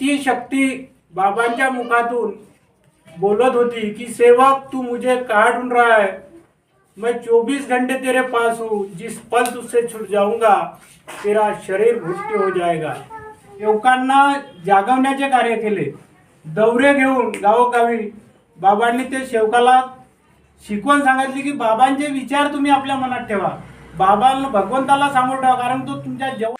ती शक्ती बाबांच्या मुखातून बोलत होती की सेवक तू मुझे काढून ढूंढ रहा है. मैं 24 घंटे तेरे पास हूँ. जिस पल तुझसे छूट जाऊंगा तेरा शरीर भुष्ट हो जाएगा. युवकांना जागवण्याचे कार्य केले. दौरे घेऊन गावोगावी बाबांनी ते सेवकाला शिकवण सांगितली की बाबांचे विचार तुम्ही आपल्या मनात ठेवा. बाबांना भगवंताला समोर ठेवा कारण तो तुमच्या जवळ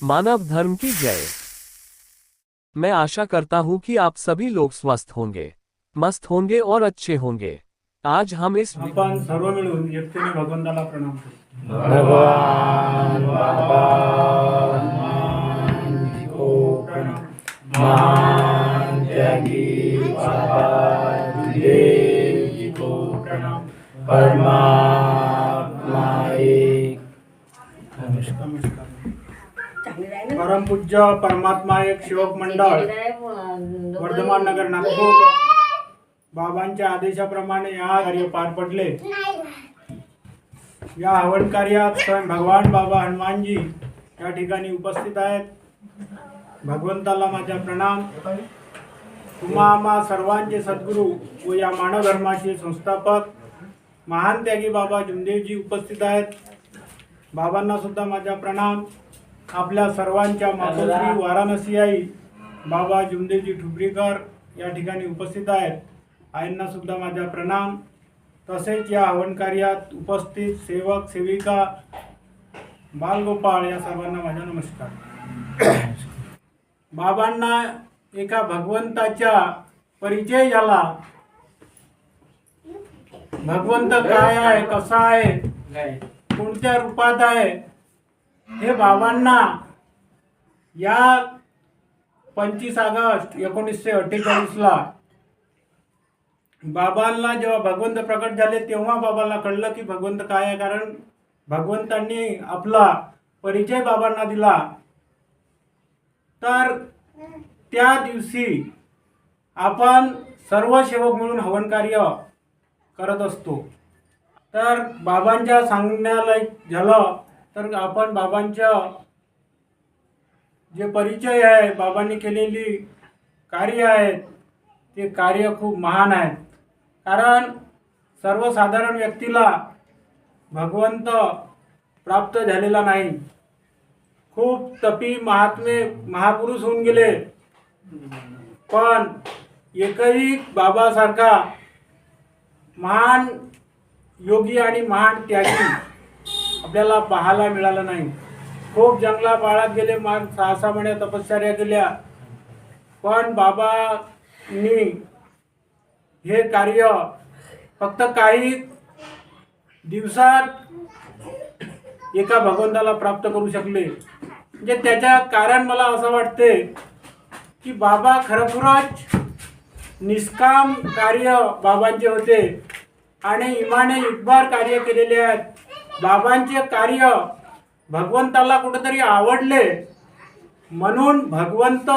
मानव धर्म की जय। मैं आशा करता हूँ कि आप सभी लोग स्वस्थ होंगे मस्त होंगे और अच्छे होंगे। आज हम इस आपण सर्व मिळून एकतेने भगवंताला प्रणाम करू भगवान बाबा को प्रणाम। मान त्यागी बाबा देव जी को प्रणाम। परमात्मा एक नमस्कार। परमपूज्य परमात्मा एक सेवक मंडळ वर्धमान नगर नागपूर. बाबांच्या आदेशाप्रमाणे या कार्य पार पडले. या हवन कार्यात स्वयं भगवान बाबा हनुमानजी या ठिकाणी उपस्थित आहेत. भगवंताला माझा प्रणाम. तुम्हा आम्हा सर्वांचे सद्गुरू व या मानव धर्माचे संस्थापक महान त्यागी बाबा जुमदेवजी उपस्थित आहेत. बाबांना सुद्धा माझा प्रणाम. आपल्या सर्वांच्या मातोश्री वाराणसी आई बाबा जुमदेवजी ठुबरीकर या ठिकाणी उपस्थित आहेत. आईंना सुद्धा माझा प्रणाम. तसेच या हवन कार्यात उपस्थित सेवक सेविका बालगोपाळ या सर्वांना माझा नमस्कार. बाबांना एका भगवंताच्या परिचय झाला भगवंत काय आहे कसा आहे? कोणत्या रूपात आहे? हे बाबांना या पंचवीस ऑगस्ट एकोणीसशे अठ्ठेचाळीसला बाबांना जेव्हा भगवंत प्रकट झाले तेव्हा बाबांना कळलं की भगवंत काय आहे. कारण भगवंतांनी आपला परिचय बाबांना दिला. तर त्या दिवशी आपण सर्व सेवक मिळून हवन कार्य करत असतो. तर बाबांच्या सांगण्याला झालं तर आपण बाबांच्या जे परिचय आहे बाबांनी केलेली कार्य आहेत ते कार्य खूप महान आहेत कारण सर्वसाधारण व्यक्तीला भगवंत प्राप्त झालेला नाही. खूप तपी महात्मे महापुरुष होऊन गेले. पण एकही बाबासारखा महान योगी आणि महान त्यागी आपल्याला पाहायला मिळालं नाही. खूप जंगला बाळात गेले माग सहा सहा महिने तपश्चर्या केल्या. पण बाबांनी हे कार्य फक्त काही दिवसात एका भगवंताला प्राप्त करू शकले. म्हणजे त्याच्या कारण मला असं वाटते की बाबा खरोखरच निष्काम कार्य बाबांचे होते. आणि इमाने युगभर कार्य केलेले आहेत. बाबांचे कार्य भगवंताला कुठेतरी आवडले म्हणून भगवंत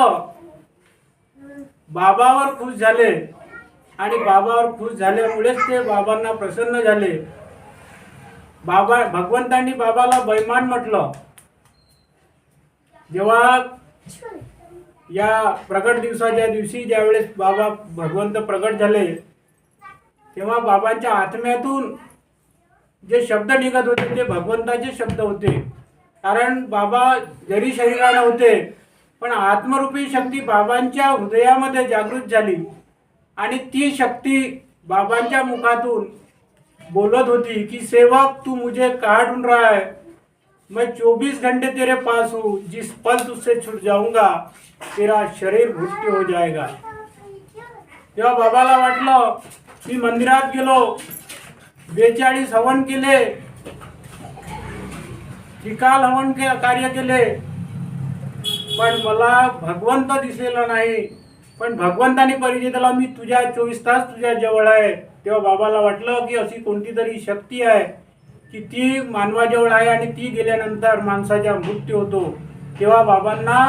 बाबावर खुश झाले. आणि बाबावर खुश झाल्यामुळेच ते बाबांना प्रसन्न झाले. बाबा भगवंतांनी बाबाला बैमान म्हटलं. जेव्हा या प्रकट दिवसाच्या दिवशी ज्यावेळेस बाबा भगवंत प्रकट झाले तेव्हा बाबांच्या आत्म्यातून जे शब्द निघत होते ते भगवंताचे शब्द होते. कारण बाबा जरी शरीराला होते पण आत्मरूपी शक्ती बाबांच्या हृदयामध्ये जागृत झाली. आणि ती शक्ती बाबांच्या मुखातून बोलत होती की सेवक तू मुझे काढून ढूंढ रहा. है मैं 24 घंटे तेरे पास हूँ. जिस पल तुझसे छूट जाऊंगा तेरा शरीर भुष्ट हो जाएगा. तेव्हा बाबाला वाटलं मी मंदिरात गेलो. बेचाळीस हवन केले. ठिकाल हवन के कार्य केले. पण मला भगवंत दिसलेला नाही. पण भगवंताने परिचय दिला मी तुझ्या चोवीस तास तुझ्या जवळ आहे. तेव्हा बाबाला वाटलं की अशी कोणती तरी शक्ती आहे की ती मानवाजवळ आहे आणि ती गेल्यानंतर माणसाचा मृत्यू होतो. तेव्हा बाबांना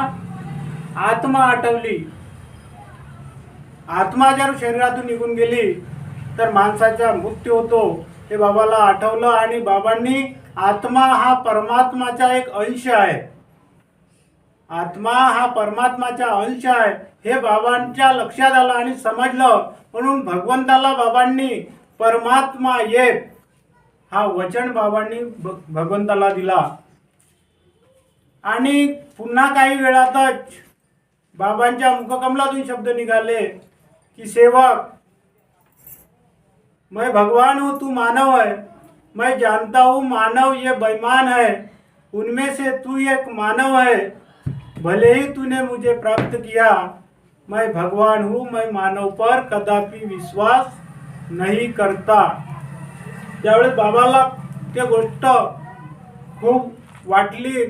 आत्मा आठवली आत्मा जर शरीरातून निघून गेली तर माणसाचा मृत्यू होतो. हे बाबाला आठवलं आणि बाबांनी आत्मा हा परमात्माचा एक अंश आहे. आत्मा हा परमात्माचा अंश आहे. हे बाबांच्या लक्षात आलं आणि समजलं. म्हणून भगवंताला बाबांनी परमात्मा एक हा वचन बाबांनी भगवंताला दिला. आणि पुन्हा काही वेळातच बाबांच्या मुखकमलातून शब्द निघाले की सेवक मैं भगवान हूँ तू मानव है। मैं जानता हूँ मानव ये बेईमान है। उनमें से तू एक मानव है। भले ही तूने मुझे प्राप्त किया मैं भगवान हूँ मैं मानव पर कदापि विश्वास नहीं करता। त्यावेळेस बाबाला ते गोष्ट खूप वाटली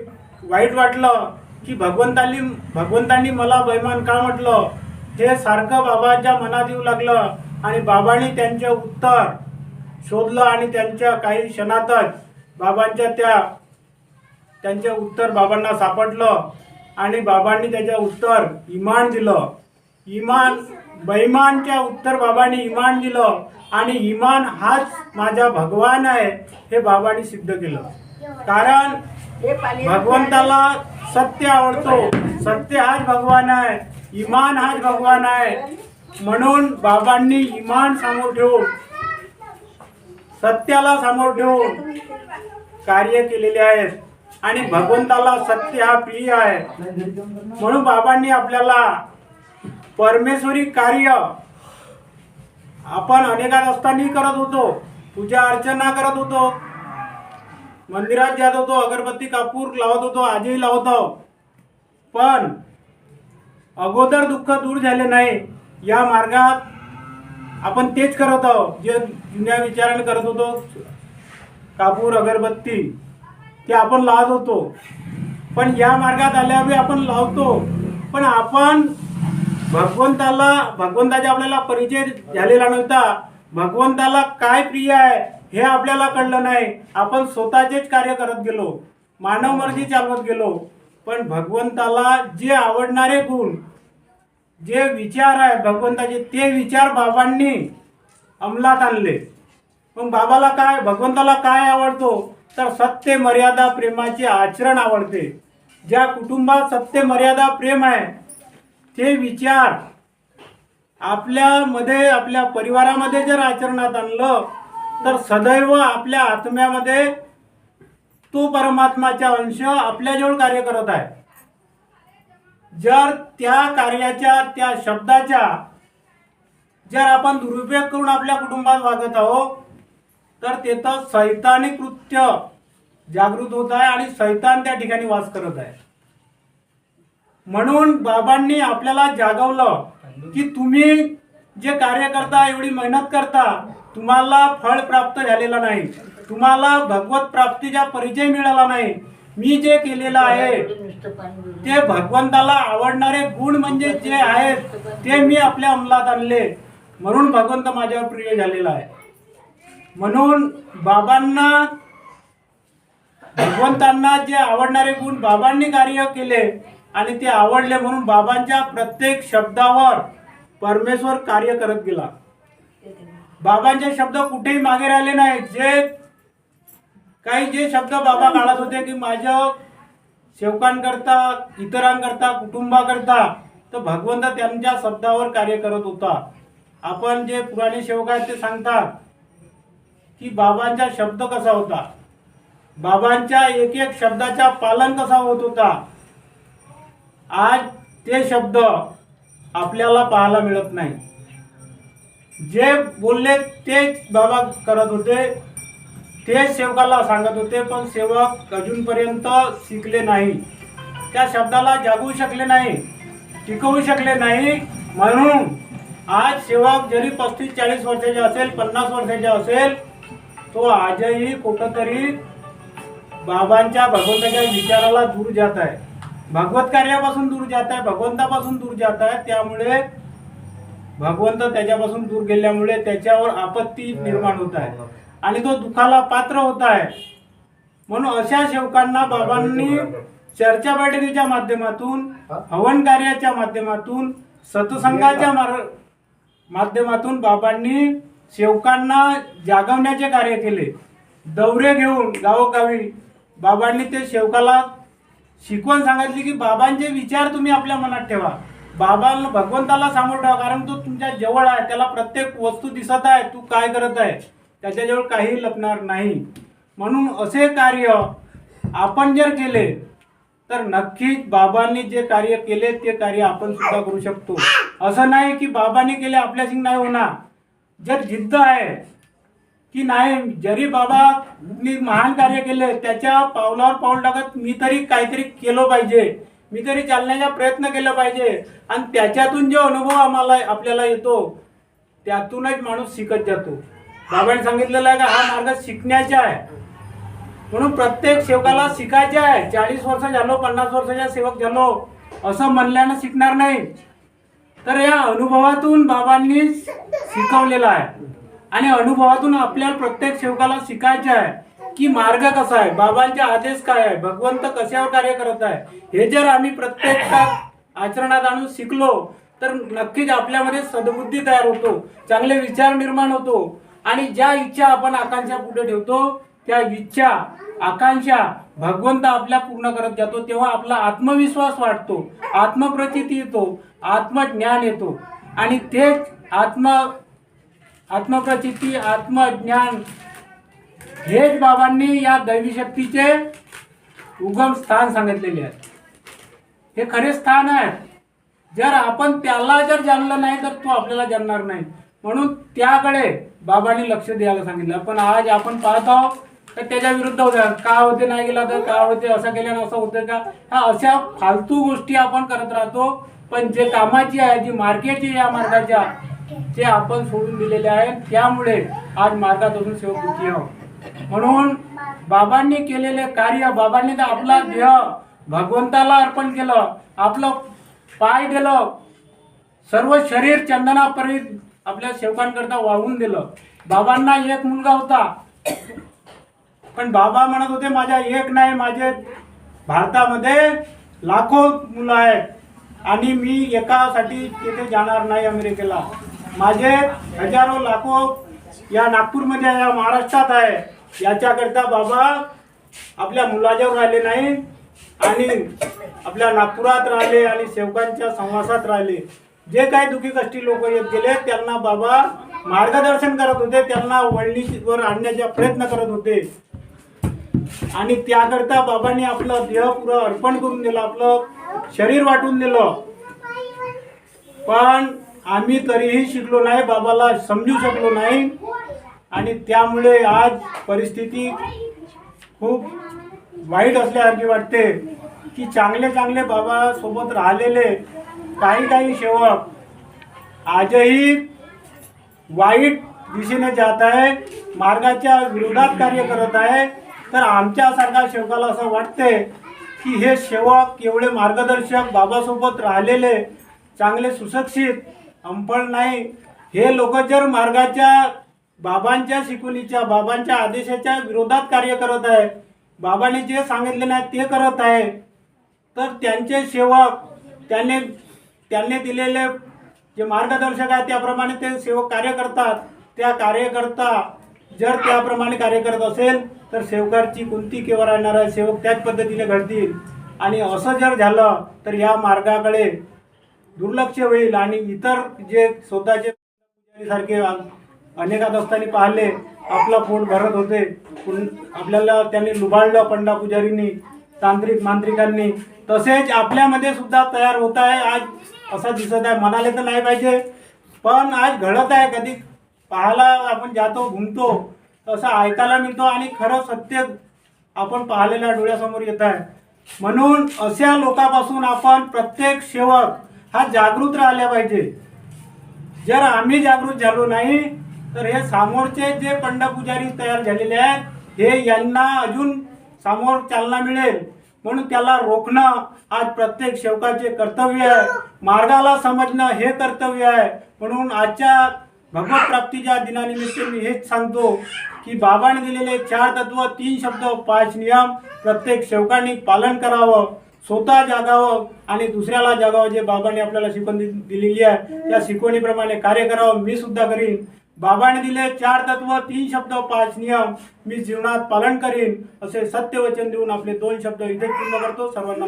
वाईट वाटलं की भगवंतानी भगवंतांनी मला बैमान का म्हटलं? हे सारखं बाबाच्या मनात येऊ लागलं. आणि बाबांनी त्यांचे उत्तर शोधलं आणि त्यांच्या काही क्षणातच बाबांच्या त्या त्यांचे उत्तर बाबांना सापडलं आणि बाबांनी त्याचे उत्तर इमान दिलं. इमान बैमानच्या उत्तर बाबांनी इमान दिलं आणि इमान हाच माझा भगवान आहे हे बाबांनी सिद्ध केलं. कारण भगवंताला सत्य आवडतो. सत्य हाच भगवान आहे इमान हाच भगवान आहे. म्हणून बाबांनी इमान समोर ठेवून सत्याला समोर ठेवून कार्य केलेले आहेत. आणि भगवंताला सत्य हा प्रिय आहे. म्हणून बाबांनी आपल्याला परमेश्वरी कार्य आपण अनेकात असतानाही करत होतो. पूजा अर्चना करत होतो. मंदिरात जात होतो अगरबत्ती कापूर लावत होतो आजही लावतो पण अगोदर दुःख दूर झाले नाही. या मार्गात आपण तेच करत आहोत जे जुन्या विचाराने करत होतो. कापूर अगरबत्ती ते आपण लावत होतो. पण या मार्गात आल्यावर आपण लावतो. पण आपण भगवंताला भगवंताचा आपल्याला परिचय झालेला नव्हता. भगवंताला काय प्रिय आहे हे आपल्याला कळलं नाही. आपण स्वतःचेच कार्य करत गेलो. मानव मर्जी चालवत गेलो. पण भगवंताला जे आवडणारे गुण जे विचार आहे भगवंताचे ते विचार बाबांनी अंमलात आणले. मग बाबाला काय भगवंताला काय आवडतो? तर सत्य मर्यादा प्रेमाचे आचरण आवडते. ज्या कुटुंबात सत्य मर्यादा प्रेम आहे ते विचार आपल्यामध्ये आपल्या परिवारामध्ये जर आचरणात आणलं तर सदैव आपल्या आत्म्यामध्ये तो परमात्माचा अंश आपल्याजवळ कार्य करत आहे. जर त्या कार्याच्या त्या शब्दाच्या जर आपण दुरुपयोग करून आपल्या कुटुंबात वागत आहोत तर तिथं सैतानी कृत्य जागृत होत आहे आणि सैतान त्या ठिकाणी वास करत आहे. म्हणून बाबांनी आपल्याला जागवलं की तुम्ही जे कार्य करता एवढी मेहनत करता तुम्हाला फळ प्राप्त झालेला नाही. तुम्हाला भगवत प्राप्तीचा परिचय मिळाला नाही. मी जे केलेलं आहे ते भगवंताला आवडणारे गुण म्हणजे जे आहेत ते मी आपल्या अंमलात आणले. म्हणून भगवंत माझ्यावर प्रिय झालेला आहे. म्हणून बाबांना भगवंतांना जे आवडणारे गुण बाबांनी कार्य केले आणि ते आवडले म्हणून बाबांच्या प्रत्येक शब्दावर परमेश्वर कार्य करत गेला. बाबांचे शब्द कुठेही मागे राहिले नाहीत. जे काही जे शब्द बाबा काढत होते की माझ्या सेवकांकरता इतरांकरता कुटुंबाकरता तर भगवंत त्यांच्या शब्दावर कार्य करत होता. आपण जे पुराणे सेवक आहेत ते सांगतात की बाबांचा शब्द कसा होता? बाबांच्या एक एक शब्दाचा पालन कसा होत होता? आज ते शब्द आपल्याला पाहायला मिळत नाही. जे बोलले तेच बाबा करत होते. ते सेवकाला सांगत होते पण सेवक अजूनपर्यंत शिकले नाही. त्या शब्दाला जागवू शकले नाही टिकवू शकले नाही. म्हणून आज सेवक जरी पस्तीस चाळीस वर्षाचे असेल पन्नास वर्षाचे असेल तो आजही कुठंतरी बाबांच्या भगवंताच्या विचाराला दूर जात आहे. भगवत कार्यापासून दूर जात आहे भगवंतापासून दूर जात आहे. त्यामुळे भगवंत त्याच्यापासून दूर गेल्यामुळे त्याच्यावर आपत्ती निर्माण होत आहे. आणि तो दुखाला पात्र होत आहे. म्हणून अशा सेवकांना बाबांनी चर्चा बैठकीच्या माध्यमातून हवन कार्याच्या माध्यमातून सत्संगाच्या माध्यमातून बाबांनी सेवकांना जागवण्याचे कार्य केले. दौरे घेऊन गावोगावी बाबांनी ते सेवकाला शिकवण सांगितली की बाबांचे विचार तुम्ही आपल्या मनात ठेवा. बाबांना भगवंताला समोर ठेवा कारण तो तुमच्या जवळ आहे. त्याला प्रत्येक वस्तू दिसत आहे. तू काय करत आहे? त्याच्याजवळ काही लपणार नाही. म्हणून असे कार्य आपण जर केले तर नक्कीच बाबांनी जे कार्य केले ते कार्य आपण सुद्धा करू शकतो. असं नाही की बाबांनी केले आपल्याशी नाही होणार. जर जिद्द आहे की नाही जरी बाबांनी महान कार्य केले त्याच्या पावलावर पाऊल टाकत मी तरी काहीतरी केलं पाहिजे. मी तरी चालण्याचा प्रयत्न केला पाहिजे. आणि त्याच्यातून जो अनुभव आम्हाला आपल्याला येतो त्यातूनच माणूस शिकत जातो. बाबांनी सांगितलेलं आहे का हा मार्ग शिकण्याचा आहे. म्हणून प्रत्येक सेवकाला शिकायचे आहे. चाळीस वर्ष झालो पन्नास वर्षाचा सेवक झालो असं म्हणल्यानं शिकणार नाही. तर या अनुभवातून बाबांनी शिकवलेला आहे. आणि अनुभवातून आपल्याला प्रत्येक सेवकाला शिकायचे आहे की मार्ग कसा आहे बाबांचे आदेश काय आहे भगवंत कशावर कार्य करत आहे हे जर आम्ही प्रत्येक आचरणात आणून शिकलो तर नक्कीच आपल्यामध्ये सद्बुद्धी तयार होतो चांगले विचार निर्माण होतो. आणि ज्या इच्छा आपण आकांक्षा पुढे ठेवतो त्या इच्छा आकांक्षा भगवंत आपल्या पूर्ण करत जातो तेव्हा आपला आत्मविश्वास वाढतो आत्मप्रचिती येतो आत्मज्ञान येतो. आणि तेच आत्म आत्मप्रचिती आत्मज्ञान हेच बाबांनी या दैवी शक्तीचे उगम स्थान सांगितलेले आहे. हे खरे स्थान आहे जर आपण त्याला जर जाणलं नाही तर तो आपल्याला जाणणार नाही. म्हणून त्याकडे बाबांनी लक्ष द्यायला सांगितलं. पण आज आपण पाहत आहोत तर त्याच्या विरुद्ध होत्या का होते नाही गेला तर का होते असं केल्यानं असं होतं का? ह्या अशा फालतू गोष्टी आपण करत राहतो. पण जे कामाची आहे जी मार्केटची या मार्गाच्या ते आपण सोडून दिलेले आहेत. त्यामुळे आज मार्गात असून सेवक दुखी आहोत म्हणून बाबांनी केलेले कार्य बाबांनी तर आपला देह भगवंताला अर्पण केलं. आपलं पाय दिलं. सर्व शरीर चंदनापरी आपल्या सेवकांकरता वाहून दिलं बाबांना एक मुलगा होता. पण बाबा म्हणत होते माझ्या एक नाही माझे भारतामध्ये लाखो मुलं आहेत आणि मी एकासाठी तिथे जाणार नाही अमेरिकेला. माझे हजारो लाखो या नागपूरमध्ये या महाराष्ट्रात आहे. याच्याकरता बाबा आपल्या मुलाजवळ राहिले नाही आणि आपल्या नागपुरात राहिले आणि सेवकांच्या संवासात राहिले. जे काही दुखी कष्टी लोक येत गेले त्यांना बाबा मार्गदर्शन करत होते त्यांना वळणीवर आणण्याचा प्रयत्न करत होते. आणि त्याकरता बाबांनी आपलं देह पुरं अर्पण करून दिलं आपलं शरीर वाटून दिलं. पण आम्ही तरीही शिकलो नाही बाबाला समजू शकलो नाही. आणि त्यामुळे आज परिस्थिती खूप वाईट असल्यासारखी वाटते की चांगले चांगले बाबासोबत राहिलेले काही काही सेवक आजही वाईट दिशेने जात आहे मार्गाच्या विरोधात कार्य करत आहे. तर आमच्यासारख्या सेवकाला असं वाटते की हे सेवक एवढे मार्गदर्शक बाबासोबत राहिलेले चांगले सुशिक्षित अंपळ नाही. हे लोक जर मार्गाच्या बाबांच्या शिकवणीच्या बाबांच्या आदेशाच्या विरोधात कार्य करत आहे बाबांनी जे सांगितले नाही ते करत आहे तर त्यांचे सेवक त्यांनी त्यांनी दिलेले जे मार्गदर्शक आहे त्याप्रमाणे ते सेवक कार्य करतात त्या कार्यकर्ता जर त्याप्रमाणे कार्य करत असेल तर सेवकाची कोणती केव्हा राहणार आहे? सेवक त्याच पद्धतीने घडतील. आणि असं जर झालं तर या मार्गाकडे दुर्लक्ष होईल आणि इतर जे स्वतःचे सारखे अनेकात असताना पाहिले आपला पोट भरत होते आपल्याला त्यांनी लुबाडलं पंडा पुजारींनी तांत्रिक मांत्रिकांनी. तसेच आपल्यामध्ये सुद्धा तयार होत आहे आज असं दिसत आहे. म्हणाले तर नाही पाहिजे. पण आज घडत आहे. कधी पाहायला आपण जातो घुमतो तसं ऐकायला मिळतो आणि खरं सत्य आपण पाहिलेल्या डोळ्यासमोर येत आहे. म्हणून अशा लोकांपासून आपण प्रत्येक सेवक हा जागृत राहिला पाहिजे. जर आम्ही जागृत झालो नाही तर हे समोरचे जे पंडपुजारी तयार झालेले आहेत हे यांना अजून समोर चालना मिळेल. म्हणून त्याला रोखणं आज प्रत्येक सेवकाचे कर्तव्य आहे. मार्गाला समजणं हे कर्तव्य आहे. म्हणून आजच्या भगवत प्राप्तीच्या दिनानिमित्त मी हेच सांगतो की बाबाने दिलेले चार तत्व तीन शब्द पाच नियम प्रत्येक सेवकांनी पालन करावं स्वतः जागावं आणि दुसऱ्याला जागावं जे बाबांनी आपल्याला शिकवण दिलेली आहे. त्या शिकवणीप्रमाणे कार्य करावं. मी सुद्धा करीन. बाबाने दिले चार तत्व तीन शब्द पाच नियम. मी जीवनात पालन करीन असे सत्य वचन देऊन आपले दोन शब्द इथे पूर्ण करतो. सर्वांना